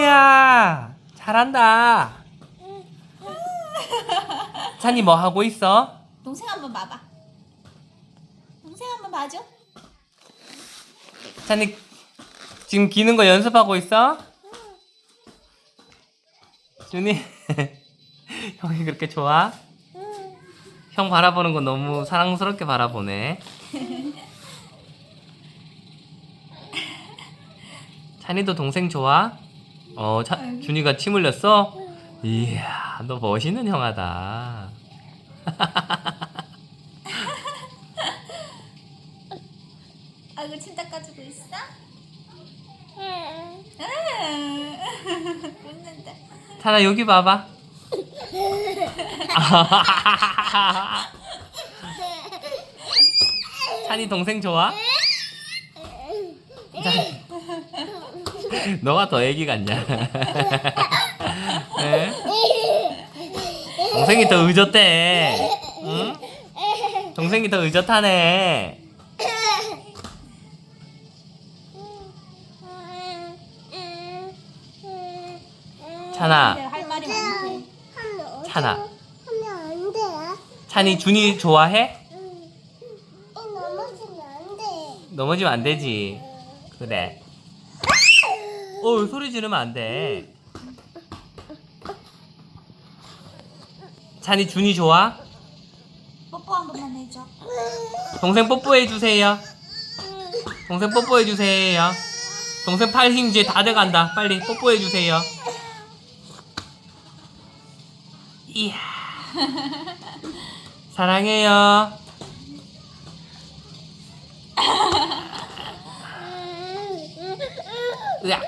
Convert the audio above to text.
야 잘한다. 찬이 뭐 하고 있어? 동생 한번 봐봐. 동생 한번 봐줘. 찬이 지금 기는 거 연습하고 있어? 준이 형이 그렇게 좋아? 형 바라보는 거 너무 사랑스럽게 바라보네. 찬이도 동생 좋아? 어, 차, 준이가 침 흘렸어? 이야, 너 멋있는 형아다. 아이고 침 닦아주고 있어? 응. 응. 웃는다. 찬아 여기 봐봐. 찬이 동생 좋아? 찬- 너가 더 애기 같냐? 네? 동생이 더 의젓대. 응? 동생이 더 의젓하네. 찬아, 근데 할 말이 많대. 찬아. 하면 안 돼. 찬이 준이 좋아해? 응. 넘어지면 안 돼. 넘어지면 안 되지. 그래. 어, 소리 지르면 안 돼. 찬이 준이 좋아? 뽀뽀 한 번만 해줘. 동생 뽀뽀해 주세요. 동생 뽀뽀해 주세요. 동생 팔 힘 이제 다 돼간다. 빨리 뽀뽀해 주세요. 이야. 사랑해요. 으악.